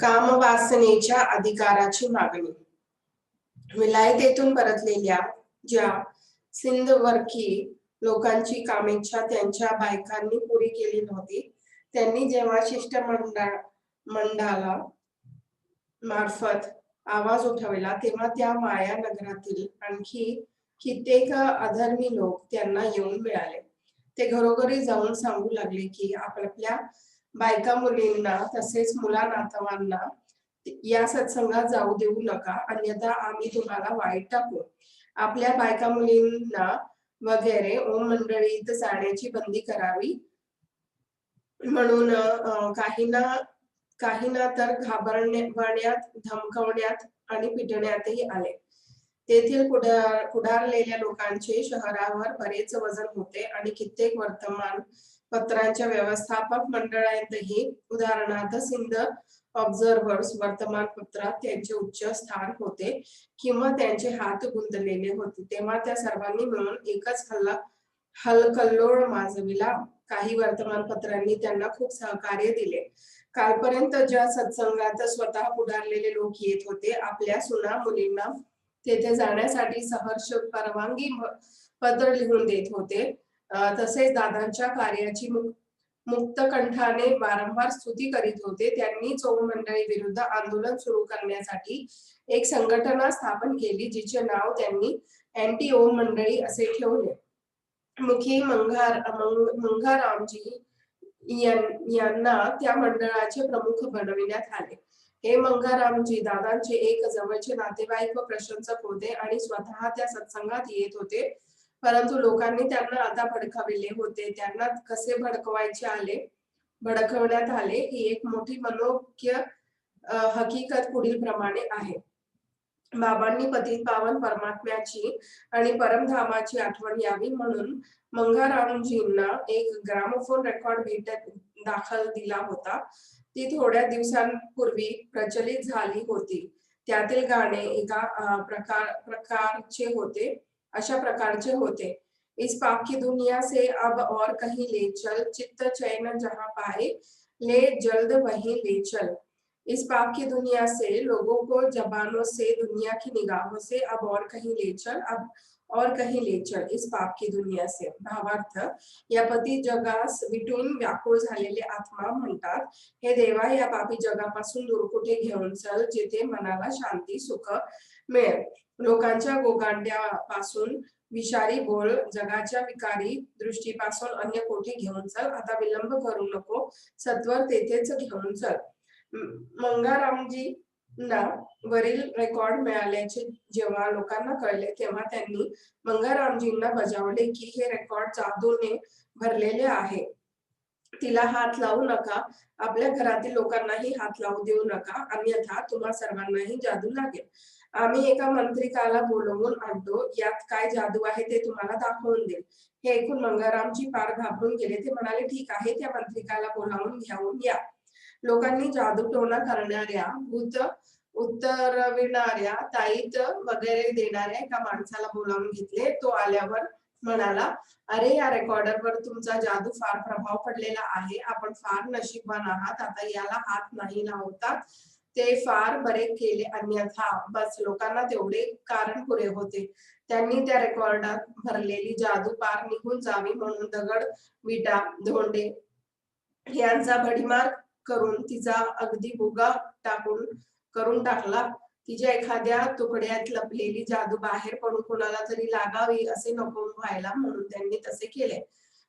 कामवासनेच्या अधिकाराची मागणी. विलायतेतून परतलेल्या ज्या सिंधवर्की लोकांची कामेच्छा त्यांच्या बायकांनी पुरी केली नव्हती त्यांनी जेव्हा शिष्टमंडळ मंडळाला मार्फत आवाज उठवला तेव्हा त्या माया नगरातील आणखी कित्येक अधर्मी लोक त्यांना येऊन मिळाले. ते घरोघरी जाऊन सांगू लागले की आपल्या बायका मुलींना तसेच मुला नातवांना या सत्संगात जाऊ देऊ नका. अन्यथा आम्ही तुम्हाला वाईट टाकू. आपल्या बायका मुलींना वगैरे ओम मंडळीत जाण्याची बंदी करावी. म्हणून काहींना काहींना तर घाबरण्यात धमकवण्यात आणि पिटण्यातही आले. तेथील पुढार पुढारलेल्या लोकांचे शहरावर बरेच वजन होते आणि कित्येक वर्तमान पत्रांच्या व्यवस्थापक मंडळातही उदाहरणार्थ सिंध ऑब्झर्वर्स वर्तमानपत्रात त्यांचे उच्च स्थान होते किंवा त्यांचे हात गुंतलेले होते. तेव्हा त्या सर्वांनी मिळून एकच हल्ला हलकल्लोळ माजविला. काही वर्तमानपत्रांनी त्यांना खूप सहकार्य दिले. कालपर्यंत ज्या सत्संगात स्वतः पुढारलेले लोक येत होते आपल्या सुना मुलींना तेथे जाण्यासाठी सहर्ष परवानगी पत्र लिहून देत होते. तसेच दादांच्या कार्याची मुक्त कंठाने वारंवार स्तुती करीत होते. त्यांनी चौम मंडळी विरुद्ध आंदोलन सुरू करण्यासाठी एक संघटना स्थापन केली जिचे नाव त्यांनी अँटी ओम मंडळी असे ठेवले. मुखी मंगार मंगारामजी यांना त्या मंडळाचे प्रमुख बनविण्यात आले. हे मंगारामजी दादांचे एक जवळचे नातेवाईक व प्रशंसक होते आणि स्वतः त्या सत्संगात येत होते. परंतु लोकांनी त्यांना आता भडकाविले होते. त्यांना कसे भडकवायचे आले? भडकवण्यात आले ही एक मोठी मनोज्ञ हकीकत पुढील प्रमाणे आहे. बाबांनी पतित पावन परमात्म्याची आणि परमधामाची आठवण यावी म्हणून मंगारामजींना एक ग्रामोफोन रेकॉर्ड भेट दाखल दिला होता. ती थोड्या दिवसांपूर्वी प्रचलित झाली होती. त्यातील गाणे एका प्रकार प्रकारचे होते. अशा प्रकारचे होते. इस पाप की दुनिया से अब और कहीं ले चल, चित्त चैन जहाँ पाए, ले जल्द वहीं ले चल। इस पाप की दुनिया से, लोगों को जबानों से, दुनिया की निगाहों से अब और कहीं ले चल। अब और कहीं ले चल इस पाप की दुनिया से। भावार्थ या पती जगास विटून व्याकुळ झालेले आत्मा म्हणतात हे देवा या पापी जगापासून दूर कुठे घेऊन चल जिथे मनाला शांती सुख मिळेल. लोकांच्या गोगांड्यापासून विषारी बोल जगाच्या विकारी दृष्टीपासून अन्य कोठे घेऊन चल? आता विलंब करू नको सत्वर तेथेच घेऊन चल. मंगारामजी ना वरील रेकॉर्ड मिळाल्याचे जेव्हा लोकांना कळले तेव्हा त्यांनी मंगारामजींना बजावले की हे रेकॉर्ड जादूने भरलेले आहे. तिला हात लावू नका. आपल्या घरातील लोकांनाही हात लावू देऊ नका. अन्यथा तुम्हा सर्वांनाही जादू लागेल. आम्ही एका मंत्रिकाला बोलवून आणतो यात काय जादू आहे ते तुम्हाला दाखवून देईल. हे ऐकून मंगारामजी पार घाबरून गेले. ते म्हणाले ठीक आहे त्या मंत्रिकाला बोलावून घेऊन या. लोकांनी जादू टोना करणाऱ्या भूत उत्तरविणाऱ्या ताईत वगैरे देणाऱ्या एका माणसाला बोलावून घेतले. तो आल्यावर म्हणाला अरे या रेकॉर्डरवर तुमचा जादू फार प्रभाव पडलेला आहे. आपण फार नशीबवान आहात. आता याला हात नाही लावता. ते फार बरे केले. अन्यथा बस. लोकांना तेवढे कारण पुरे होते. त्यांनी त्या रेकॉर्डात भरलेली जादू पार निघून जावी म्हणून दगड विटा धोंडे यांचा भडीमार करून तिचा अगदी भुगा टाकून करून टाकला. तिच्या एखाद्या तुकड्यात लपलेली जादू बाहेर पडून कोणाला तरी लागावी असे नको व्हायला म्हणून त्यांनी तसे केले.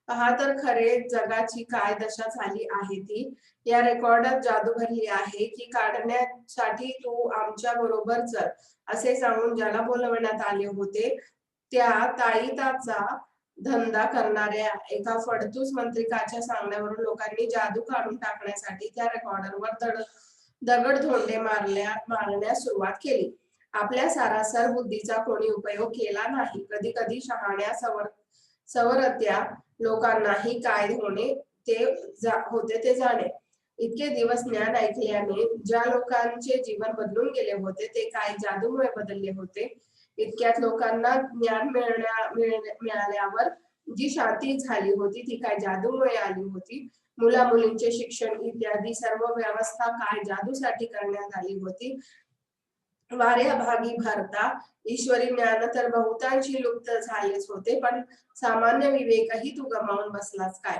पहा तर खरे जगाची काय दशा झाली आहे ती. या रेकॉर्डात जादू भरली आहे की काढण्यासाठी तू आमच्या बरोबर चल असे सांगून ज्याला बोलवण्यात आले होते त्या ताईताचा धंदा करणाऱ्या एका फडतूस मंत्रिकाच्या सांगण्यावरून लोकांनी जादू काढून टाकण्यासाठी त्या रेकॉर्डरवर दड दगड धोंडे मारल्या मारण्यास सुरुवात केली. आपल्या सारासर बुद्धीचा कोणी उपयोग केला नाही. कधी कधी शहाण्या सवर सवरत्या लोकांनाही काय होणे ते होते ते जाणे. इतके दिवस ज्ञान ऐकल्याने ज्या लोकांचे जीवन बदलून गेले होते ते काय जादूमुळे बदलले होते? इतक्यात लोकांना ज्ञान मिळण्या मिळाल्यावर जी शांती झाली होती ती काय जादूमुळे आली होती? मुला मुलींचे शिक्षण इत्यादी सर्व व्यवस्था काय जादूसाठी करण्यात आली होती? वाऱ्या भागी भरता ईश्वरी ज्ञान तर बहुतांशी लुप्त झालेच होते पण सामान्य विवेकही तू गमावून बसलास काय?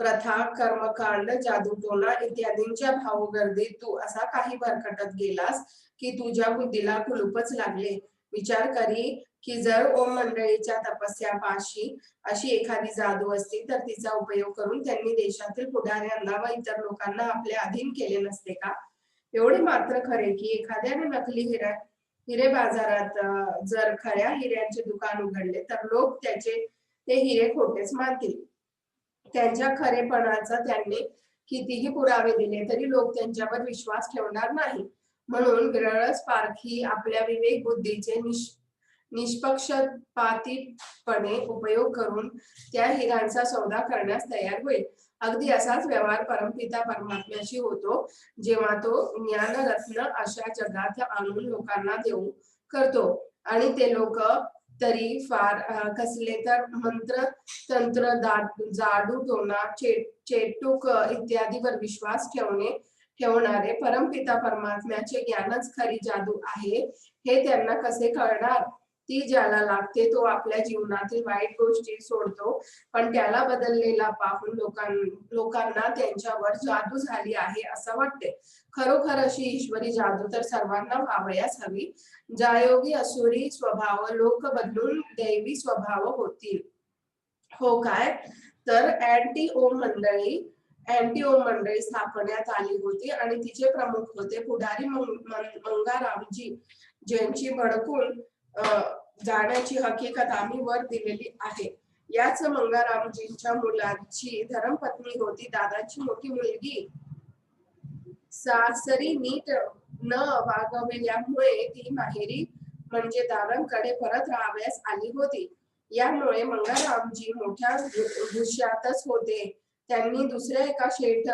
प्रथा कर्मकांड जादूटोना इत्यादींच्या भावगर्दीत तू असा काही भरकटत गेलास की तुझ्या बुद्धीला कुलूपच लागले. विचार करी की जर ओम मंडळीच्या तपस्या पाशी अशी एखादी जादू असती तर तिचा उपयोग करून त्यांनी देशातील पुढाऱ्यांना व इतर लोकांना आपले अधीन केले नसते का? एवढे मात्र खरे की एखाद्याने नकली हिरा हिरे बाजारात जर खऱ्या हिऱ्यांचे दुकान उघडले तर लोक त्याचे ते हिरे खोटेच मानतील. त्यांच्या खरेपणाचा त्यांनी कितीही पुरावे दिले तरी लोक त्यांच्यावर विश्वास ठेवणार नाही. म्हणून विरळच पारखी आपल्या विवेक बुद्धीचे निष निष्पक्षपातीपणे उपयोग करून त्या हिरांचा सौदा करण्यास तयार होईल. अगदी असाच व्यवहार परमपिता परमात्म्याशी होतो जेव्हा तो ज्ञानरत्न अशा जगात आणून लोकांना देऊ करतो. आणि ते लोक तरी फार कसले तर मंत्र तंत्र दा- जादू टोना चे- चेटूक इत्यादीवर विश्वास ठेवणे ठेवणारे परमपिता परमात्म्याचे ज्ञानच खरी जादू आहे. हे त्यांना कसे कळणार? ती ज्याला लागते तो आपल्या जीवनातील वाईट गोष्टी सोडतो. पण त्याला बदललेला पाहून लोकां लोकांना त्यांच्यावर जादू झाली आहे असं वाटते. खरोखर अशी ईश्वरी जादू तर सर्वांना व्हावयास हवी. जायोगी असुरी स्वभाव लोक बदलून दैवी स्वभाव होतील. हो काय? तर अँटी ओम मंडळी अँटी मंडळी स्थापण्यात आली होती आणि तिचे प्रमुख होते पुढारी मंगारामजी ज्यांची भडकून जाण्याची हकीकत आम्ही वर दिलेली आहे. याच मंगारामजींच्या मुलाची धर्मपत्नी होती. दादाची मोठी मुलगी. सासरी नीट न वागविल्यामुळे ती माहेरी म्हणजे दादांकडे परत राहाव्यास आली होती. यामुळे मंगारामजी मोठ्या घुशातच होते. त्यांनी दुसऱ्या एका शेठ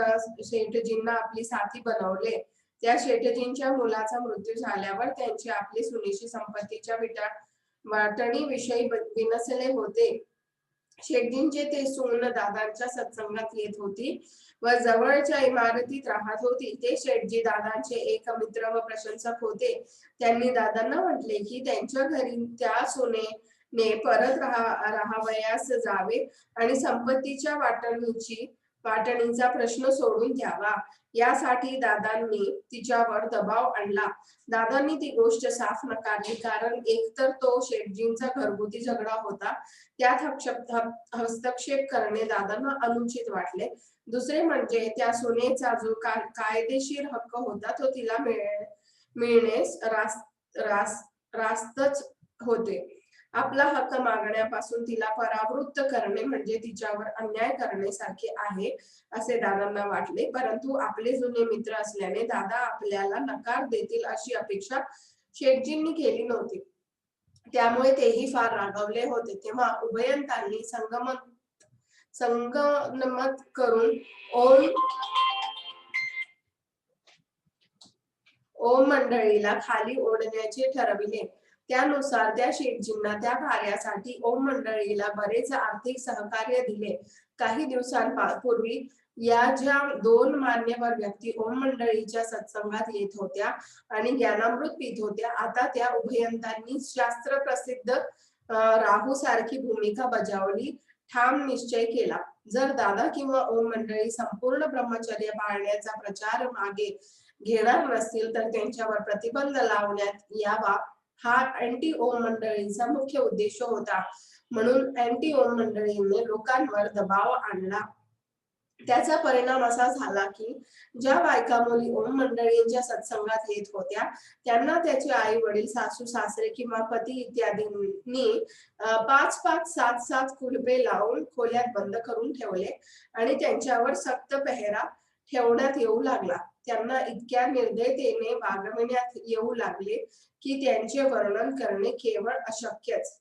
शेठजींना आपली साथी बनवले. त्या शेठजींच्या मुलाचा मृत्यू झाल्यावर त्यांची आपली सुनेशी संपत्तीच्या विटा वाटणी विषयी विनसले होते. शेठजींचे ते सोन दादांच्या सत्संगात येत होती व जवळच्या इमारतीत राहत होती. ते शेठजी दादांचे एक मित्र व प्रशंसक होते. त्यांनी दादांना म्हटले की त्यांच्या घरी त्या ने परत राहा राहावयास जावे आणि संपत्तीच्या वाटणीची वाटणीचा प्रश्न सोडून घ्यावा. यासाठी दादांनी तिच्यावर दबाव आणला. दादांनी ती गोष्ट साफ नकारली कारण एकतर तो शेठजींचा घरगुती झगडा होता त्यात हस्तक्षेप करणे दादांना अनुचित वाटले. दुसरे म्हणजे त्या सुनेचा जो का- कायदेशीर हक्क होता तो तिला मिळ- रास, रास, रास्तच होते. आपला हक्क मागण्यापासून तिला परावृत्त करणे म्हणजे तिच्यावर अन्याय करण्यासारखे आहे असे दादांना वाटले. परंतु आपले जुने मित्र असल्याने दादा आपल्याला नकार देतील अशी अपेक्षा शेटजींनी केली नव्हती. त्यामुळे तेही फार रागवले होते. तेव्हा उभयंतांनी संगमत संगनमत करून ओम ओम मंडळीला खाली ओढण्याचे ठरविले. त्यानुसार त्या शेठजींना त्या कार्यासाठी ओम मंडळीला बरेच आर्थिक सहकार्य दिले. काही दिवसांपूर्वी या ज्या दोन मान्यवर व्यक्ती ओम मंडळीच्या सत्संगात येत होत्या आणि ज्ञानामृत पित होत्या आता त्या उभयंतांनी शास्त्र प्रसिद्ध राहू सारखी भूमिका बजावली ठाम निश्चय केला. जर दादा किंवा ओम मंडळी संपूर्ण ब्रह्मचर्य पाळण्याचा प्रचार मागे घेणार नसतील तर त्यांच्यावर प्रतिबंध लावण्यात यावा. हा अँटी ओम मंडळींचा मुख्य उद्देश होता. म्हणून अँटी ओम मंडळींनी लोकांवर दबाव आणला. त्याचा परिणाम असा झाला की ज्या बायका मुली ओम मंडळींच्या सत्संगात येत होत्या त्यांना त्याचे आई वडील सासू सासरे किंवा पती इत्यादींनी पाच पाच सात सात कुलबे लावून खोल्यात बंद करून ठेवले. आणि त्यांच्यावर सक्त पेहरा ठेवण्यात येऊ लागला. त्यांना इतक्या निर्दयतेने वागविण्यात येऊ लागले की त्यांचे वर्णन करणे केवळ अशक्यच.